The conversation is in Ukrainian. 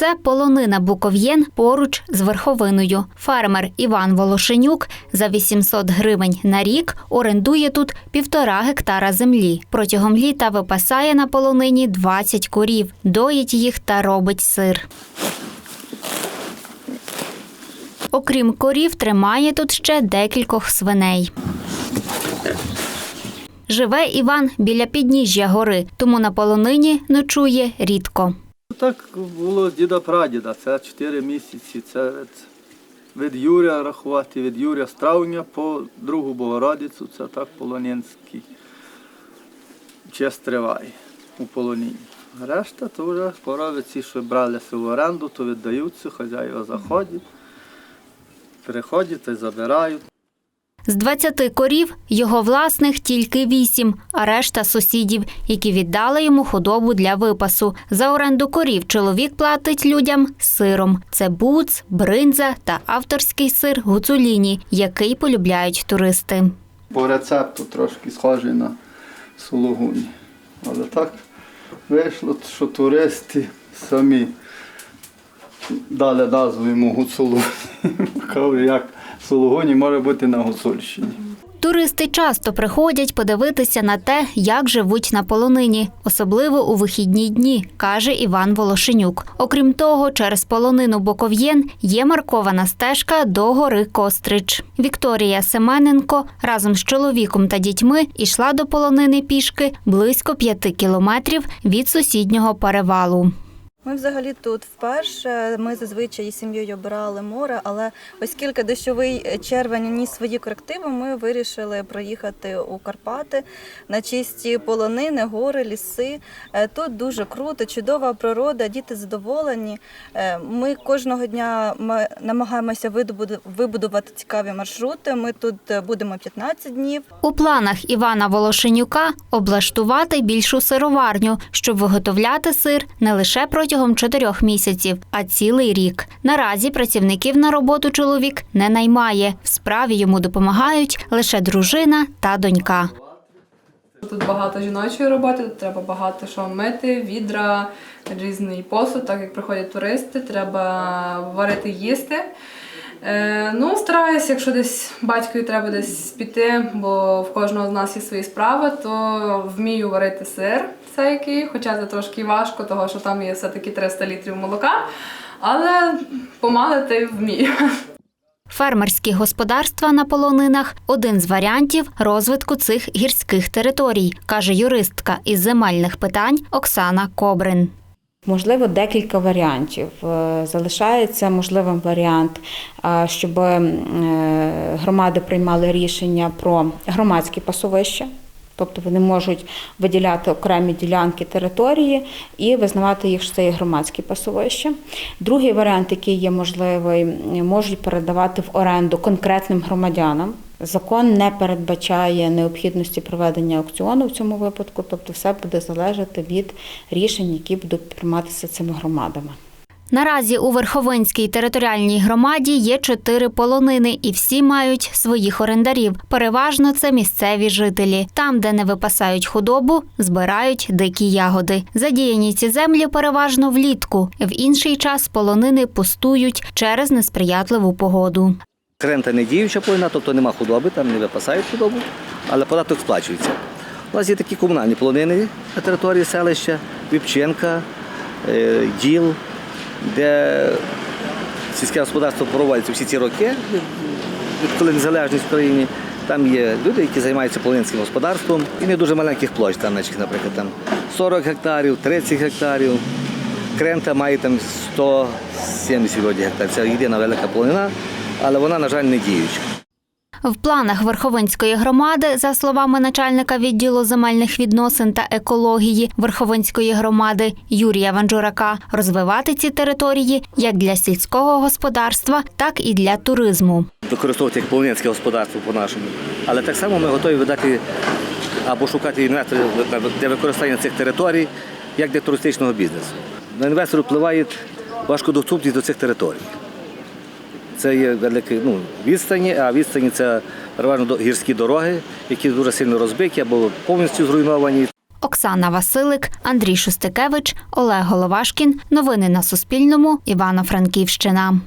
Це полонина Буков'єн поруч з верховиною. Фермер Іван Волошенюк за 800 гривень на рік орендує тут півтора гектара землі. Протягом літа випасає на полонині 20 корів, доїть їх та робить сир. Окрім корів, тримає тут ще декількох свиней. Живе Іван біля підніжжя гори, тому на полонині ночує рідко. Так було діда прадіда, це 4 місяці. Це від, Юрія рахувати, від Юрія з травня по другу Богородицю, це так полонінський час триває у полоніні. Решта то вже коровиці, що бралися в оренду, то віддаються, хазяїва заходять, приходять і забирають. З 20 корів його власних тільки вісім, а решта сусідів, які віддали йому худобу для випасу. За оренду корів чоловік платить людям сиром. Це буц, бринза та авторський сир гуцуліні, який полюбляють туристи. По рецепту трошки схожий на сулугуні. Але так вийшло, що туристи самі дали назву йому гуцулу. Як сулугуні може бути на Гуцульщині. Туристи часто приходять подивитися на те, як живуть на полонині, особливо у вихідні дні, каже Іван Волошенюк. Окрім того, через полонину Боков'єн є маркована стежка до гори Кострич. Вікторія Семененко разом з чоловіком та дітьми йшла до полонини пішки близько п'яти кілометрів від сусіднього перевалу. Ми взагалі тут вперше. Ми зазвичай із сім'єю обирали море, але оскільки дощовий червень ніс свої корективи, ми вирішили проїхати у Карпати на чисті полонини, гори, ліси. Е, Тут дуже круто, чудова природа, діти задоволені. Е, Ми кожного дня намагаємося вибудувати цікаві маршрути. Ми тут е, будемо 15 днів. У планах Івана Волошенюка облаштувати більшу сироварню, щоб виготовляти сир не лише протягом чотирьох місяців, а цілий рік. Наразі працівників на роботу чоловік не наймає. В справі йому допомагають лише дружина та донька. Тут багато жіночої роботи, тут треба багато що мити, відра, різний посуд, так як приходять туристи, треба варити їсти. Е, ну, стараюся, якщо десь батькові треба десь піти, бо в кожного з нас є свої справи, то вмію варити сир всякий, хоча це трошки важко, того що там є все-таки 300 літрів молока, але помалити вмію. Фермерські господарства на полонинах один з варіантів розвитку цих гірських територій, каже юристка із земельних питань Оксана Кобрин. Можливо, декілька варіантів. Е, Залишається можливим варіант, е, щоб е, громади приймали рішення про громадські пасовища. Тобто вони можуть виділяти окремі ділянки території і визнавати їх, що це є громадські пасовища. Другий варіант, який є можливий, можуть передавати в оренду конкретним громадянам. Закон не передбачає необхідності проведення аукціону в цьому випадку, тобто все буде залежати від рішень, які будуть прийматися цими громадами. Наразі у Верховинській територіальній громаді є чотири полонини, і всі мають своїх орендарів. Переважно це місцеві жителі. Там, де не випасають худобу, збирають дикі ягоди. Задіяні ці землі переважно влітку. В інший час полонини пустують через несприятливу погоду. Крента не діюча полина, тобто нема худоби, там не випасають худобу, але податок сплачується. У нас є такі комунальні полонини на території селища, Віпченка, е, Діл, де сільське господарство проводиться всі ці роки, від- відколи незалежність в Україні. Там є люди, які займаються полонинським господарством і не дуже маленьких площ, там, наприклад, там 40 гектарів, 30 гектарів. Крента має там 170 гектарів. Це єдина велика полонина, але вона, на жаль, не діюча. В планах Верховинської громади, за словами начальника відділу земельних відносин та екології Верховинської громади Юрія Ванджурака, розвивати ці території як для сільського господарства, так і для туризму. використовувати як полонинське господарство по-нашому. Але так само ми готові видати або шукати інвесторів для використання цих територій як для туристичного бізнесу. На інвесторів впливає важкодоступність до цих територій. Це є великі ну, відстані, а відстані це переважно гірські дороги, які дуже сильно розбиті або повністю зруйновані. Оксана Василик, Андрій Шустикевич, Олег Головашкін. Новини на Суспільному. Івано-Франківщина.